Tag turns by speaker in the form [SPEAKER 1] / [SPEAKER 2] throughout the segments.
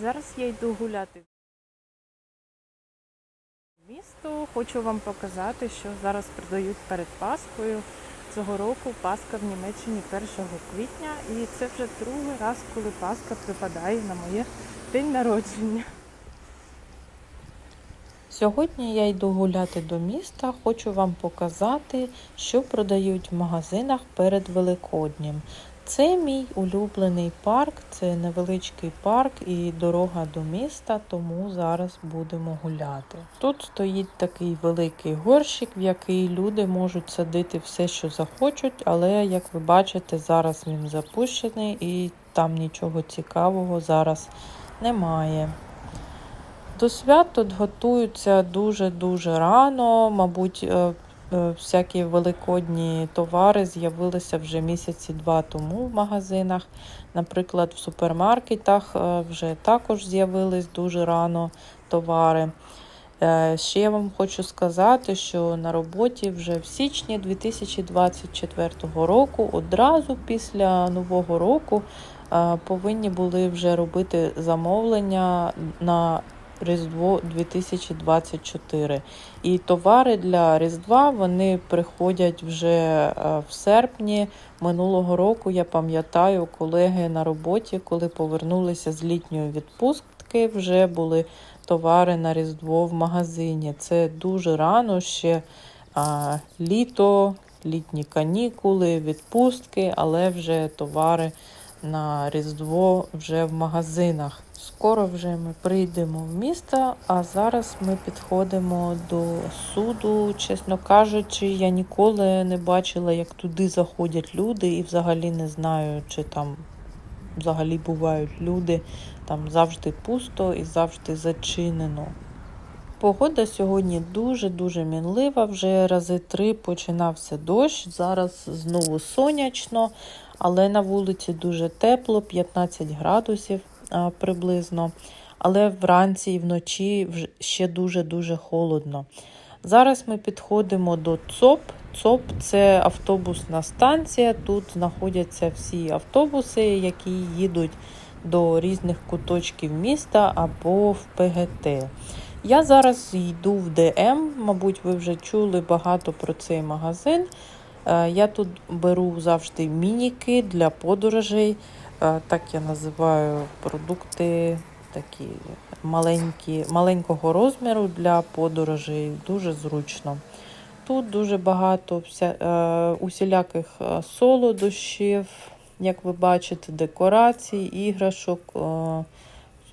[SPEAKER 1] Зараз я йду гуляти в місто. Хочу вам показати, що зараз продають перед Пасхою. Цього року Пасха в Німеччині 1 квітня, і це вже другий раз, коли Пасха припадає на моє день народження. Сьогодні я йду гуляти до міста. Хочу вам показати, що продають в магазинах перед Великоднім. Це мій улюблений парк, це невеличкий парк і дорога до міста, тому зараз будемо гуляти. Тут стоїть такий великий горщик, в який люди можуть садити все, що захочуть, але як ви бачите, зараз він запущений і там нічого цікавого зараз немає. До свят тут готуються дуже-дуже рано. Мабуть, е, е, всякі великодні товари з'явилися вже місяці два тому в магазинах. Наприклад, в супермаркетах е, вже також з'явились дуже рано товари. Ще я вам хочу сказати, що на роботі вже в січні 2024 року, одразу після Нового року, повинні були вже робити замовлення на Різдво 2024. І товари для Різдва вони приходять вже е, в серпні минулого року. Я пам'ятаю, колеги на роботі, коли повернулися з літньої відпустки, вже були товари на Різдво в магазині. Це дуже рано ще а, літо, літні канікули, відпустки, але вже товари на Різдво вже в магазинах. Скоро вже ми прийдемо в місто, а зараз ми підходимо до суду. Чесно кажучи, я ніколи не бачила, як туди заходять люди, і взагалі не знаю, чи там взагалі бувають люди. Там завжди пусто і завжди зачинено. Погода сьогодні дуже-дуже мінлива. Вже рази три починався дощ. Зараз знову сонячно, але на вулиці дуже тепло, 15 градусів приблизно. Але вранці і вночі ще дуже-дуже холодно. Зараз ми підходимо до ЦОП. ЦОП це автобусна станція. Тут знаходяться всі автобуси, які їдуть до різних куточків міста або в ПГТ. Я зараз йду в ДМ, мабуть, ви вже чули багато про цей магазин. Е, Я тут беру завжди мініки для подорожей. Е, Так я називаю продукти такі маленькі, маленького розміру для подорожей. Дуже зручно. Тут дуже багато вся, е, усіляких е, солодощів, як ви бачите, декорацій, іграшок,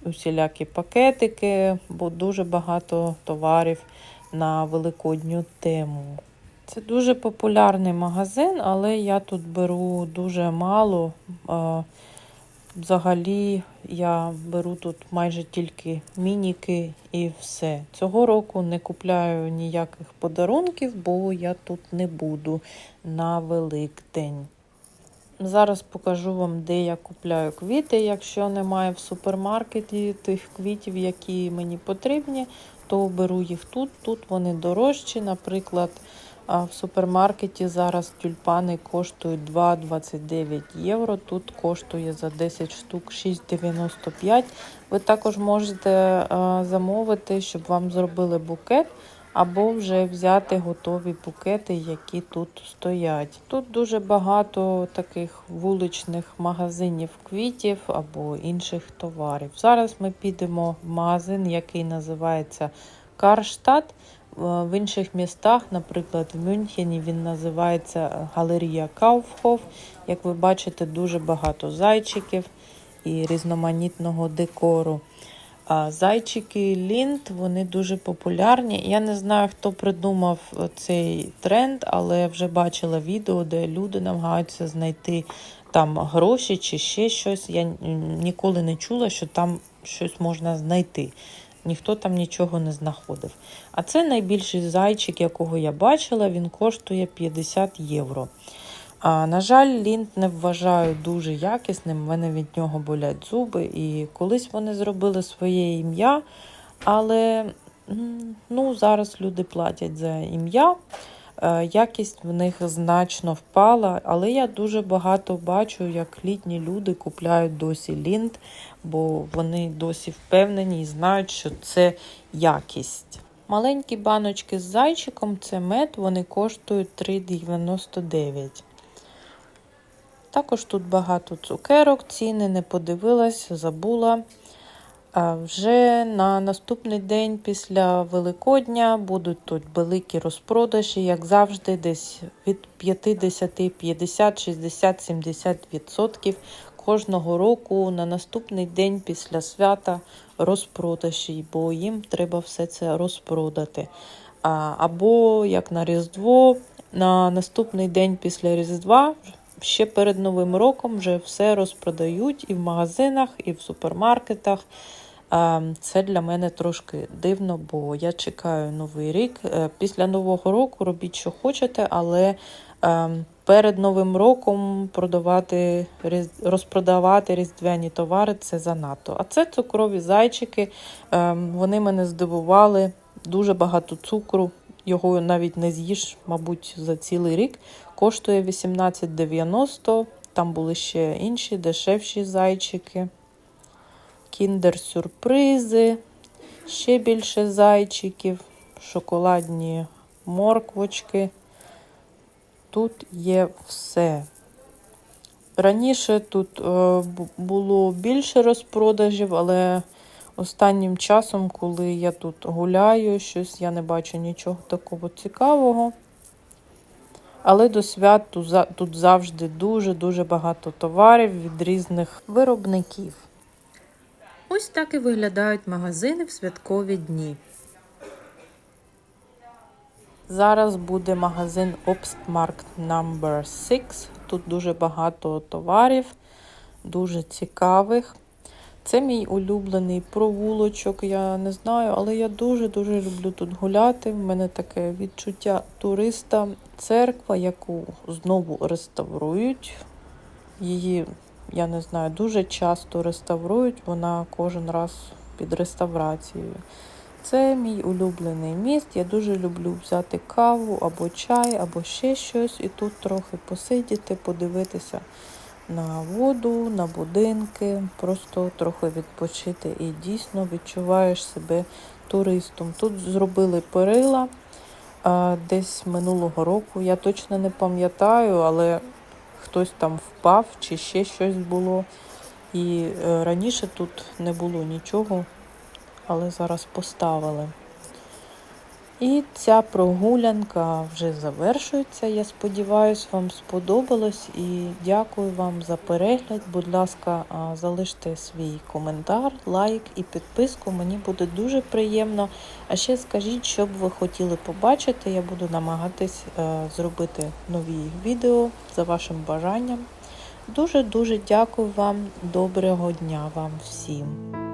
[SPEAKER 1] усілякі пакетики, бо дуже багато товарів на великодню тему. Це дуже популярний магазин, але я тут беру дуже мало. Взагалі я беру тут майже тільки мініки і все. Цього року не купляю ніяких подарунків, бо я тут не буду на Великдень. Зараз покажу вам, де я купляю квіти. Якщо немає в супермаркеті тих квітів, які мені потрібні, то беру їх тут. Тут вони дорожчі. Наприклад, а в супермаркеті зараз тюльпани коштують 2,29 євро. Тут коштує за 10 штук 6,95. Ви також можете замовити, щоб вам зробили букет, або вже взяти готові букети, які тут стоять. Тут дуже багато таких вуличних магазинів квітів або інших товарів. Зараз ми підемо в магазин, який називається Карштадт. В інших містах, наприклад, в Мюнхені, він називається Галерія Кауфхоф. Як ви бачите, дуже багато зайчиків і різноманітного декору. А зайчики Лінд, вони дуже популярні. Я не знаю, хто придумав цей тренд, але вже бачила відео, де люди намагаються знайти там гроші чи ще щось. Я ніколи не чула, що там щось можна знайти ніхто там нічого не знаходив. А це найбільший зайчик, якого я бачила, він коштує 50 євро. А, На жаль, лінт не вважаю дуже якісним, в мене від нього болять зуби. І колись вони зробили своє ім'я, але ну, зараз люди платять за ім'я. Е, Якість в них значно впала, але я дуже багато бачу, як літні люди купляють досі лінт, бо вони досі впевнені і знають, що це якість. Маленькі баночки з зайчиком це мед, вони коштують 3,99. Також тут багато цукерок, ціни не подивилась, забула. Вже на наступний день після Великодня будуть тут великі розпродажі, як завжди, десь від 50, 50, 60, 70 відсотків кожного року на наступний день після свята розпродажі, бо їм треба все це розпродати. Або як на Різдво, на наступний день після Різдва. Ще перед Новим роком вже все розпродають і в магазинах, і в супермаркетах. Це для мене трошки дивно, бо я чекаю новий рік. Е, Після Нового року робіть, що хочете, але ем, перед Новим роком продавати, розпродавати різдвяні товари це занадто. А це цукрові зайчики. ем, Вони мене здивували. Дуже багато цукру. Його навіть не з'їш, мабуть, за цілий рік. Коштує 18,90. Там були ще інші дешевші зайчики. Кіндер-сюрпризи, ще більше зайчиків, шоколадні морквочки. Тут є все. Раніше тут е, було більше розпродажів, але останнім часом, коли я тут гуляю, щось я не бачу нічого такого цікавого. Але до свят тут за- тут завжди дуже-дуже багато товарів від різних виробників. Ось так і виглядають магазини в святкові дні. Зараз буде магазин Obstmarkt No. 6. Тут дуже багато товарів, дуже цікавих. Це мій улюблений провулочок, я не знаю, але я дуже-дуже люблю тут гуляти. В мене таке відчуття туриста. Церква, яку знову реставрують. Її, я не знаю, дуже часто реставрують. Вона кожен раз під реставрацією. Це мій улюблений міст. Я дуже люблю взяти каву або чай, або ще щось, і тут трохи посидіти, подивитися на воду, на будинки, просто трохи відпочити і дійсно відчуваєш себе туристом. Тут зробили перила десь минулого року. Я точно не пам'ятаю, але хтось там впав чи ще щось було. І е, раніше тут не було нічого, але зараз поставили. І ця прогулянка вже завершується. Я сподіваюся, вам сподобалось і дякую вам за перегляд. Будь ласка, залиште свій коментар, лайк і підписку. Мені буде дуже приємно. А ще скажіть, що б ви хотіли побачити. Я буду намагатись е, зробити нові відео за вашим бажанням. Дуже дуже дякую вам. Доброго дня вам всім.